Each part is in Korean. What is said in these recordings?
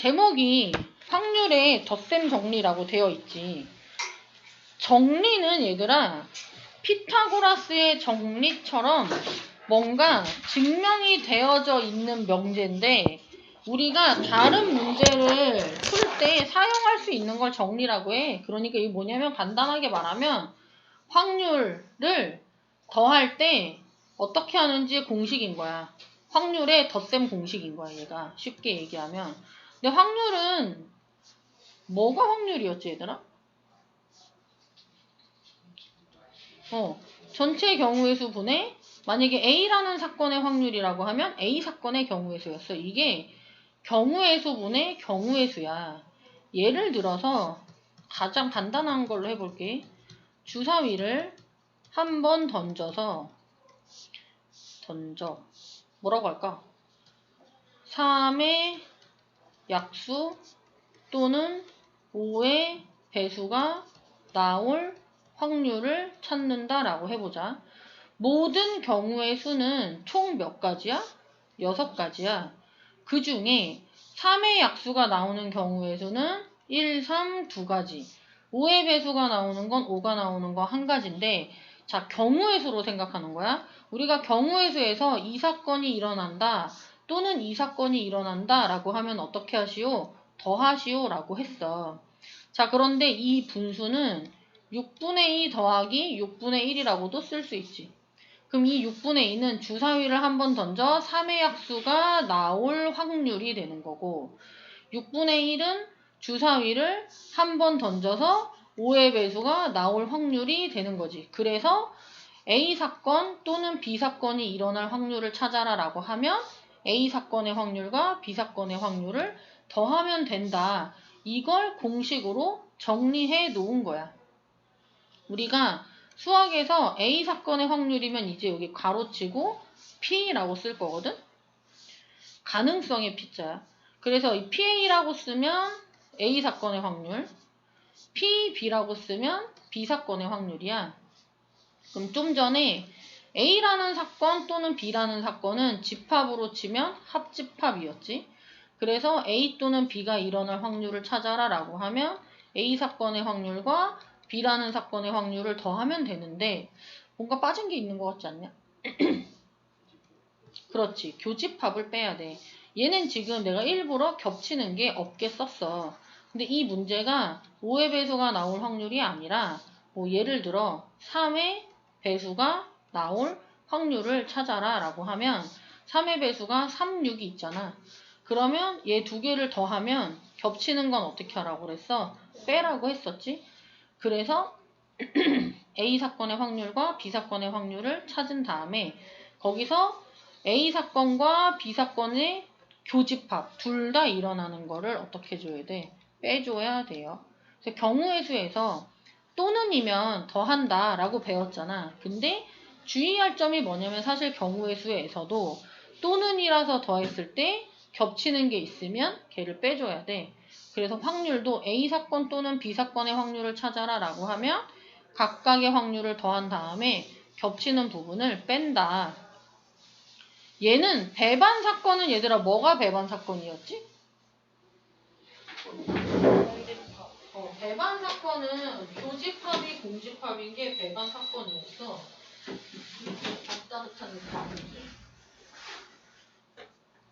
제목이 확률의 덧셈 정리라고 되어 있지. 정리는 얘들아 피타고라스의 정리처럼 뭔가 증명이 되어져 있는 명제인데 우리가 다른 문제를 풀 때 사용할 수 있는 걸 정리라고 해. 그러니까 이게 뭐냐면 간단하게 말하면 확률을 더할 때 어떻게 하는지 공식인 거야. 확률의 덧셈 공식인 거야, 얘가. 쉽게 얘기하면. 근데 확률은 뭐가 확률이었지, 얘들아? 어, 전체 경우의 수 분의 만약에 A라는 사건의 확률이라고 하면 A 사건의 경우의 수였어. 이게 경우의 수 분의 경우의 수야. 예를 들어서 가장 간단한 걸로 해볼게. 주사위를 한 번 던져서 던져 뭐라고 할까? 3의 약수 또는 5의 배수가 나올 확률을 찾는다 라고 해보자. 모든 경우의 수는 총 몇 가지야? 6가지야. 그 중에 3의 약수가 나오는 경우의 수는 1, 3, 2가지. 5의 배수가 나오는 건 5가 나오는 거 한 가지인데, 자, 경우의 수로 생각하는 거야. 우리가 경우의 수에서 이 사건이 일어난다, 또는 이 사건이 일어난다 라고 하면 어떻게 하시오? 더 하시오 라고 했어. 자, 그런데 이 분수는 6분의 2 더하기 6분의 1이라고도 쓸 수 있지. 그럼 이 6분의 2는 주사위를 한 번 던져 3의 약수가 나올 확률이 되는 거고 6분의 1은 주사위를 한 번 던져서 5의 배수가 나올 확률이 되는 거지. 그래서 A 사건 또는 B 사건이 일어날 확률을 찾아라 라고 하면 A 사건의 확률과 B 사건의 확률을 더하면 된다. 이걸 공식으로 정리해 놓은 거야. 우리가 수학에서 A 사건의 확률이면 이제 여기 가로치고 P라고 쓸 거거든? 가능성의 P자야. 그래서 이 PA라고 쓰면 A 사건의 확률, PB라고 쓰면 B 사건의 확률이야. 그럼 좀 전에 A라는 사건 또는 B라는 사건은 집합으로 치면 합집합이었지. 그래서 A 또는 B가 일어날 확률을 찾아라 라고 하면 A 사건의 확률과 B라는 사건의 확률을 더하면 되는데 뭔가 빠진 게 있는 것 같지 않냐? 그렇지. 교집합을 빼야 돼. 얘는 지금 내가 일부러 겹치는 게 없게 썼어. 근데 이 문제가 5의 배수가 나올 확률이 아니라 뭐 예를 들어 3의 배수가 나올 확률을 찾아라 라고 하면 3의 배수가 3, 6이 있잖아. 그러면 얘 두 개를 더하면 겹치는 건 어떻게 하라고 그랬어? 빼라고 했었지. 그래서 A 사건의 확률과 B 사건의 확률을 찾은 다음에 거기서 A 사건과 B 사건의 교집합 둘 다 일어나는 거를 어떻게 해줘야 돼? 빼줘야 돼요. 그래서 경우의 수에서 또는이면 더한다 라고 배웠잖아. 근데 주의할 점이 뭐냐면 사실 경우의 수에서도 또는이라서 더했을 때 겹치는 게 있으면 걔를 빼줘야 돼. 그래서 확률도 A 사건 또는 B 사건의 확률을 찾아라 라고 하면 각각의 확률을 더한 다음에 겹치는 부분을 뺀다. 얘는 배반 사건은 얘들아 뭐가 배반 사건이었지? 어, 배반 사건은 교집합이 공집합인 게 배반 사건이었어.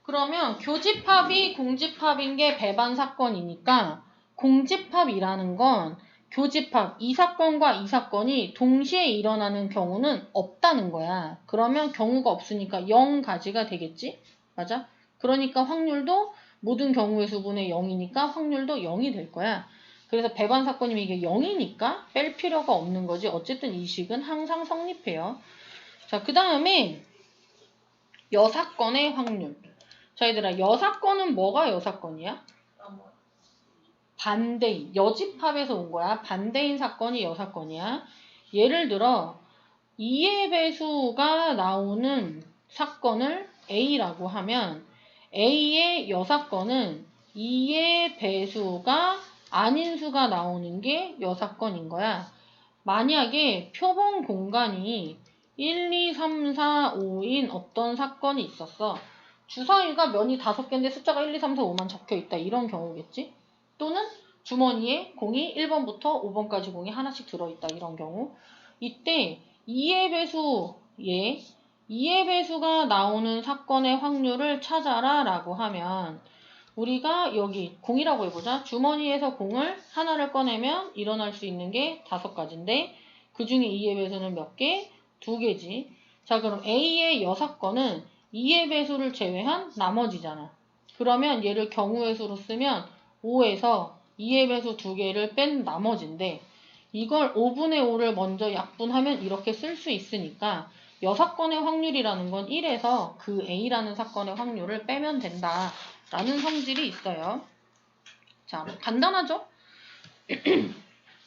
그러면 교집합이 공집합인 게 배반 사건이니까 공집합이라는 건 교집합 이 사건과 이 사건이 동시에 일어나는 경우는 없다는 거야. 그러면 경우가 없으니까 0가지가 되겠지? 맞아? 그러니까 확률도 모든 경우의 수분의 0이니까 확률도 0이 될 거야. 그래서 배반 사건이면 이게 0이니까 뺄 필요가 없는 거지. 어쨌든 이 식은 항상 성립해요. 자, 그 다음에 여사건의 확률. 자, 얘들아, 여사건은 뭐가 여사건이야? 반대인, 여집합에서 온 거야. 반대인 사건이 여사건이야. 예를 들어 2의 배수가 나오는 사건을 A라고 하면 A의 여사건은 2의 배수가 아닌 수가 나오는 게 여사건인 거야. 만약에 표본 공간이 1, 2, 3, 4, 5인 어떤 사건이 있었어. 주사위가 면이 다섯 개인데 숫자가 1, 2, 3, 4, 5만 적혀 있다. 이런 경우겠지. 또는 주머니에 공이 1번부터 5번까지 공이 하나씩 들어있다. 이런 경우. 이때 2의 배수, 예, 2의 배수가 나오는 사건의 확률을 찾아라 라고 하면 우리가 여기 공이라고 해보자. 주머니에서 공을 하나를 꺼내면 일어날 수 있는 게 다섯 가지인데 그 중에 2의 배수는 몇 개? 두 개지. 자 그럼 A의 여섯 건은 2의 배수를 제외한 나머지잖아. 그러면 얘를 경우의 수로 쓰면 5에서 2의 배수 두 개를 뺀 나머지인데 이걸 5분의 5를 먼저 약분하면 이렇게 쓸 수 있으니까 여사건의 확률이라는 건 1에서 그 A라는 사건의 확률을 빼면 된다라는 성질이 있어요. 자, 간단하죠?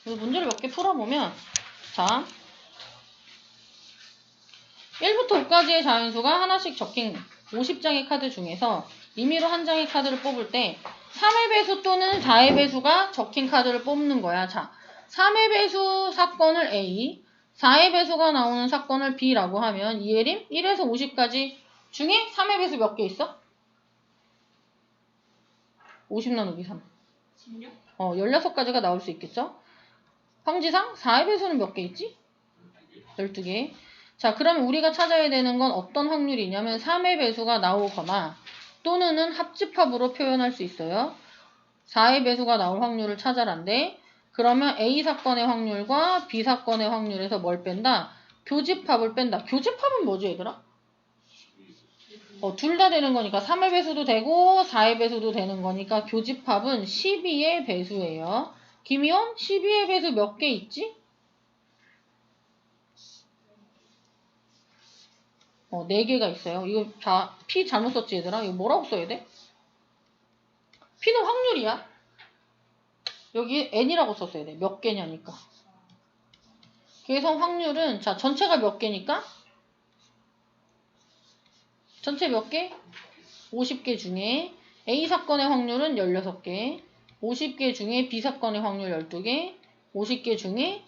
문제를 몇 개 풀어보면 자 1부터 5까지의 자연수가 하나씩 적힌 50장의 카드 중에서 임의로 한 장의 카드를 뽑을 때 3의 배수 또는 4의 배수가 적힌 카드를 뽑는 거야. 자, 3의 배수 사건을 A, 4의 배수가 나오는 사건을 B라고 하면 이해림 1에서 50까지 중에 3의 배수 몇 개 있어? 50 나누기 3. 16? 어, 16가지가 나올 수 있겠죠? 황지상 4의 배수는 몇 개 있지? 12개. 자, 그러면 우리가 찾아야 되는 건 어떤 확률이냐면 3의 배수가 나오거나 또는은 합집합으로 표현할 수 있어요. 4의 배수가 나올 확률을 찾아란데 그러면 A 사건의 확률과 B 사건의 확률에서 뭘 뺀다? 교집합을 뺀다. 교집합은 뭐지 얘들아? 어, 둘 다 되는 거니까 3의 배수도 되고 4의 배수도 되는 거니까 교집합은 12의 배수예요. 김희원 12의 배수 몇 개 있지? 어, 4개가 있어요. 이거 자, P 잘못 썼지 얘들아? 이거 뭐라고 써야 돼? P는 확률이야. 여기 N이라고 썼어야 돼. 몇 개냐니까. 그래서 확률은 자, 전체가 몇 개니까? 전체 몇 개? 50개 중에 A 사건의 확률은 16개, 50개 중에 B 사건의 확률 12개, 50개 중에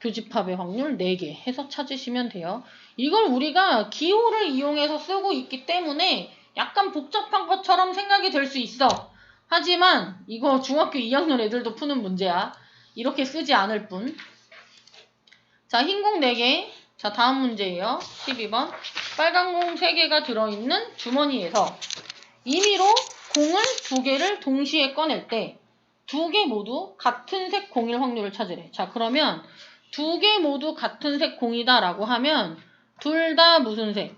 교집합의 확률 4개 해서 찾으시면 돼요. 이걸 우리가 기호를 이용해서 쓰고 있기 때문에 약간 복잡한 것처럼 생각이 될 수 있어. 하지만 이거 중학교 2학년 애들도 푸는 문제야. 이렇게 쓰지 않을 뿐. 자, 흰 공 4개. 자, 다음 문제예요. 12번. 빨간 공 3개가 들어있는 주머니에서 임의로 공을 2개를 동시에 꺼낼 때두개 모두 같은 색 공일 확률을 찾으래. 자, 그러면 두개 모두 같은 색 공이다 라고 하면 둘 다 무슨 색?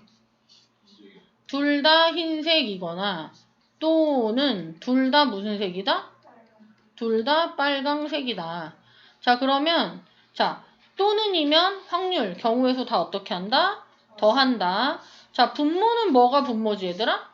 둘 다 흰색이거나 또는 둘 다 무슨 색이다? 둘 다 빨강색이다. 자, 그러면 자, 또는이면 확률, 경우의 수 다 어떻게 한다? 더한다. 자, 분모는 뭐가 분모지 얘들아?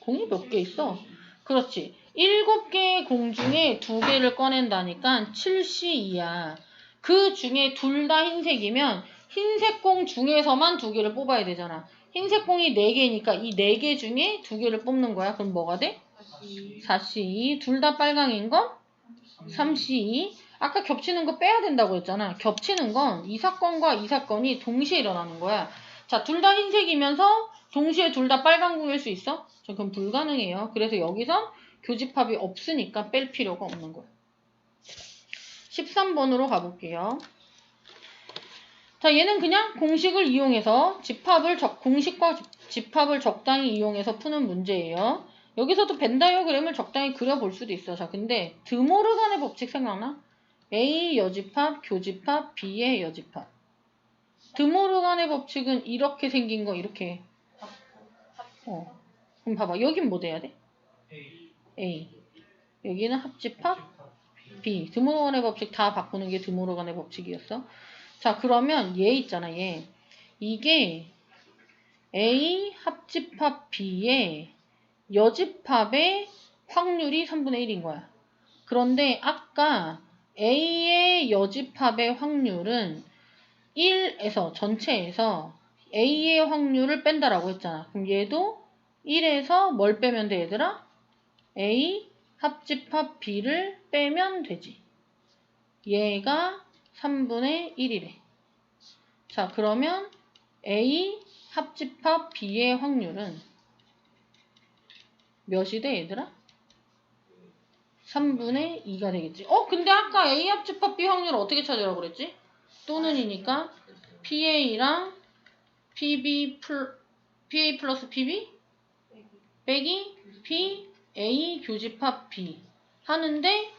공이 몇 개 있어? 그렇지. 일곱 개의 공 중에 두 개를 꺼낸다니까 7C2야. 그 중에 둘 다 흰색이면 흰색 공 중에서만 두 개를 뽑아야 되잖아. 흰색 공이 네 개니까 이네개 중에 두 개를 뽑는 거야. 그럼 뭐가 돼? 4C2. 둘다 빨강인 건 3C2. 아까 겹치는 거 빼야 된다고 했잖아. 겹치는 건 이 사건과 이 사건이 동시에 일어나는 거야. 자, 둘 다 흰색이면서 동시에 둘 다 빨간 공일 수 있어? 저 그럼 불가능해요. 그래서 여기선 교집합이 없으니까 뺄 필요가 없는 거야. 13번으로 가볼게요. 자, 얘는 그냥 공식을 이용해서 집합을 적, 공식과 집- 집합을 적당히 이용해서 푸는 문제예요. 여기서도 벤 다이어그램을 적당히 그려볼 수도 있어. 자, 근데 드모르간의 법칙 생각나? A 여집합, 교집합, B의 여집합. 드모르간의 법칙은 이렇게 생긴 거 이렇게. 어. 그럼 봐봐. 여긴 뭐 돼야 돼? A. 여기는 합집합, B. 드모르간의 법칙 다 바꾸는 게 드모르간의 법칙이었어. 자, 그러면 얘 있잖아, 얘. 이게 A 합집합 B의 여집합의 확률이 3분의 1인 거야. 그런데 아까 A의 여집합의 확률은 1에서 전체에서 A의 확률을 뺀다라고 했잖아. 그럼 얘도 1에서 뭘 빼면 돼, 얘들아? A 합집합 B를 빼면 되지. 얘가 3분의 1이래. 자, 그러면 A 합집합 B의 확률은 몇이 돼 얘들아? 3분의 2가 되겠지. 어 근데 아까 A 합집합 B 확률을 어떻게 찾으라고 그랬지? 또는이니까 PA랑 PB 플 PA 플러스 PB 빼기 PA 교집합 B 하는데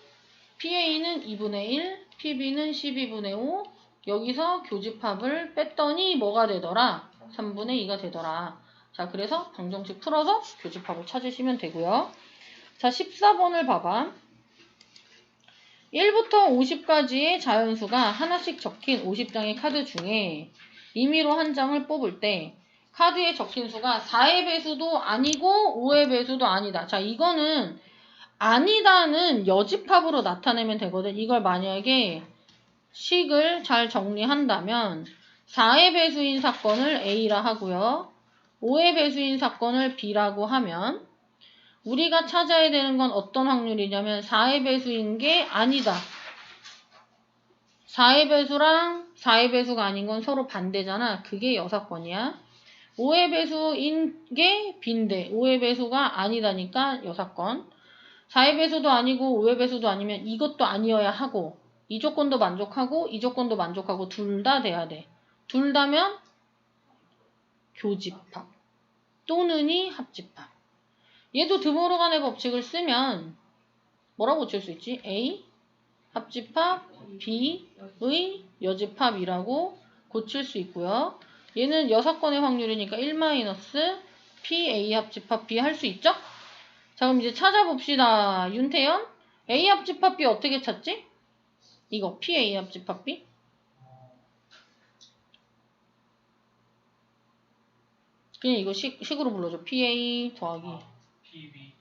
PA는 2분의 1, PB는 12분의 5 여기서 교집합을 뺐더니 뭐가 되더라? 3분의 2가 되더라. 자 그래서 방정식 풀어서 교집합을 찾으시면 되고요. 자 14번을 봐봐. 1부터 50까지의 자연수가 하나씩 적힌 50장의 카드 중에 임의로 한 장을 뽑을 때 카드에 적힌 수가 4의 배수도 아니고 5의 배수도 아니다. 자, 이거는 아니다는 여집합으로 나타내면 되거든. 이걸 만약에 식을 잘 정리한다면 4의 배수인 사건을 A라 하고요. 5의 배수인 사건을 B라고 하면 우리가 찾아야 되는 건 어떤 확률이냐면 4의 배수인 게 아니다. 4의 배수랑 4의 배수가 아닌 건 서로 반대잖아. 그게 여사건이야. 5의 배수인 게 B인데 5의 배수가 아니다니까 여사건. 4의 배수도 아니고 5의 배수도 아니면 이것도 아니어야 하고 이 조건도 만족하고 이 조건도 만족하고 둘 다 돼야 돼. 둘 다면 교집합 또는이 합집합. 얘도 드모르간의 법칙을 쓰면 뭐라고 고칠 수 있지? A 합집합 B의 여집합이라고 고칠 수 있고요. 얘는 여사건의 확률이니까 1 마이너스 PA 합집합 B 할 수 있죠? 자 그럼 이제 찾아봅시다. 윤태연 A 합집합 B 어떻게 찾지? 이거 PA 합집합 B 그냥 이거 식, 식으로 불러줘. PA 더하기 PB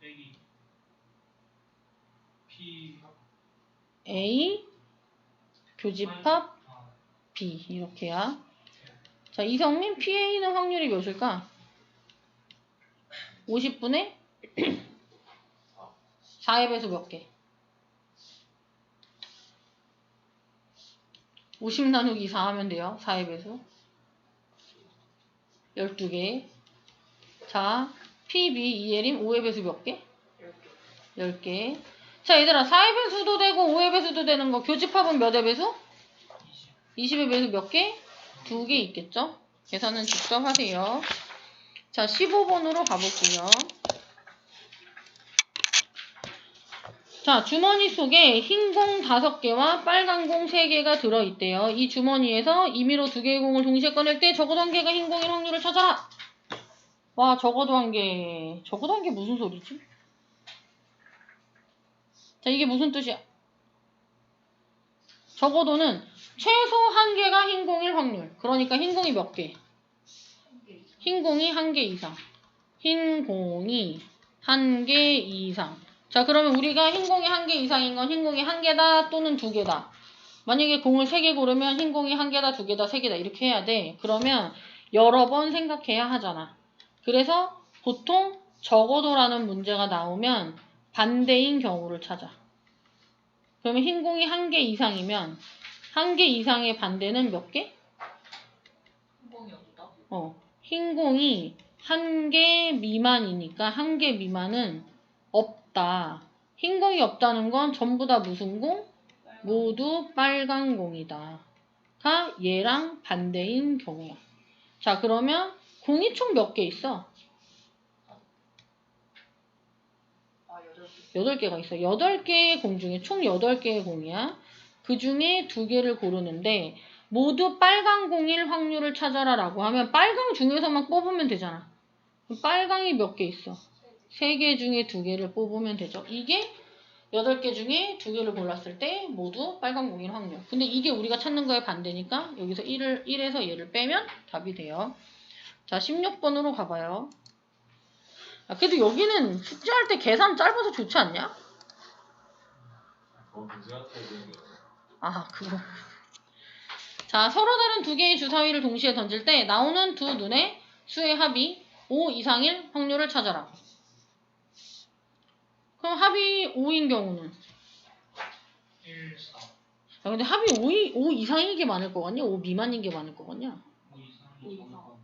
빼기 P 합 A 교집합 아, B 이렇게야. 자 이성민 PA는 확률이 몇일까? 50분의 4의 배수 몇 개? 50 나누기 4 하면 돼요. 4의 배수. 12개. 자, PB, EL임 5의 배수 몇 개? 10개. 자, 얘들아, 4의 배수도 되고 5의 배수도 되는 거 교집합은 몇의 배수? 20 20의 배수 몇 개? 두 개 있겠죠? 계산은 직접 하세요. 자, 15번으로 가볼게요. 자, 주머니 속에 흰 공 5개와 빨간 공 3개가 들어있대요. 이 주머니에서 임의로 두 개의 공을 동시에 꺼낼 때 적어도 한 개가 흰 공일 확률을 찾아라! 와, 적어도 한 개. 적어도 한 개 무슨 소리지? 자, 이게 무슨 뜻이야? 적어도는 최소 한 개가 흰 공일 확률. 그러니까 흰 공이 몇 개? 흰 공이 한 개 이상. 흰 공이 한 개 이상. 자, 그러면 우리가 흰 공이 한 개 이상인 건 흰 공이 한 개다 또는 두 개다. 만약에 공을 세 개 고르면 흰 공이 한 개다, 두 개다, 세 개다 이렇게 해야 돼. 그러면 여러 번 생각해야 하잖아. 그래서 보통 적어도라는 문제가 나오면 반대인 경우를 찾아. 그러면 흰 공이 한 개 이상이면 한 개 이상의 반대는 몇 개? 공이 없다. 어, 흰 공이 한 개 미만이니까 한 개 미만은 없다. 흰 공이 없다는 건 전부 다 무슨 공? 모두 빨간 공이다. 가 얘랑 반대인 경우야. 자, 그러면 공이 총 몇 개 있어? 아 여덟 개. 8개가 있어. 8개의 공 중에 총 8개의 공이야. 그 중에 두 개를 고르는데 모두 빨강 공일 확률을 찾아라 라고 하면 빨강 중에서만 뽑으면 되잖아. 빨강이 몇 개 있어? 3개 중에 2개를 뽑으면 되죠. 이게 8개 중에 2개를 골랐을 때 모두 빨강 공일 확률. 근데 이게 우리가 찾는 거에 반대니까 여기서 1을, 1에서 얘를 빼면 답이 돼요. 자, 16번으로 가봐요. 아, 그래도 여기는 숙제할 때 계산 짧아서 좋지 않냐? 아, 그거. 자, 서로 다른 두 개의 주사위를 동시에 던질 때 나오는 두 눈의 수의 합이 5 이상일 확률을 찾아라. 그럼 합이 5인 경우는? 1, 4, 야, 근데 합이 5, 5 이상인 게 많을 거 같냐? 5 미만인 게 많을 거 같냐? 5 이상, 오2 이상.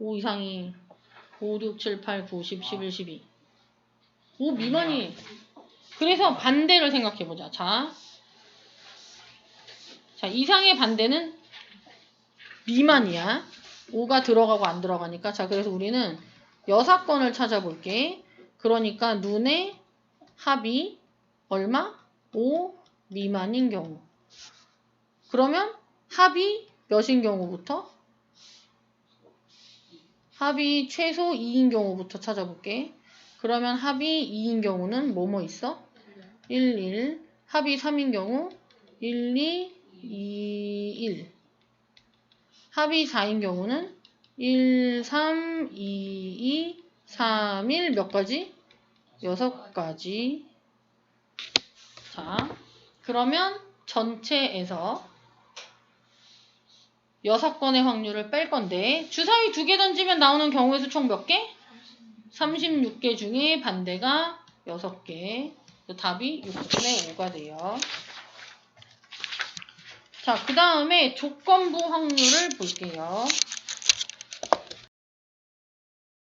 5 이상이 5, 6, 7, 8, 9, 10, 11, 12. 5 미만이. 그래서 반대를 생각해 보자. 자. 자, 이상의 반대는 미만이야. 5가 들어가고 안 들어가니까. 자, 그래서 우리는 여사건을 찾아볼게. 그러니까 눈의 합이 얼마? 5 미만인 경우. 그러면 합이 몇인 경우부터? 합이 최소 2인 경우부터 찾아볼게. 그러면 합이 2인 경우는 뭐뭐 있어? 1, 1. 합이 3인 경우 1, 2, 2, 1. 합이 4인 경우는 1, 3, 2, 2, 3, 1. 몇 가지? 여섯 가지. 자, 그러면 전체에서 여섯 건의 확률을 뺄 건데 주사위 두 개 던지면 나오는 경우의 수 총 몇 개? 36개 중에 반대가 6개. 답이 6분의 5가 돼요. 자, 그 다음에 조건부 확률을 볼게요.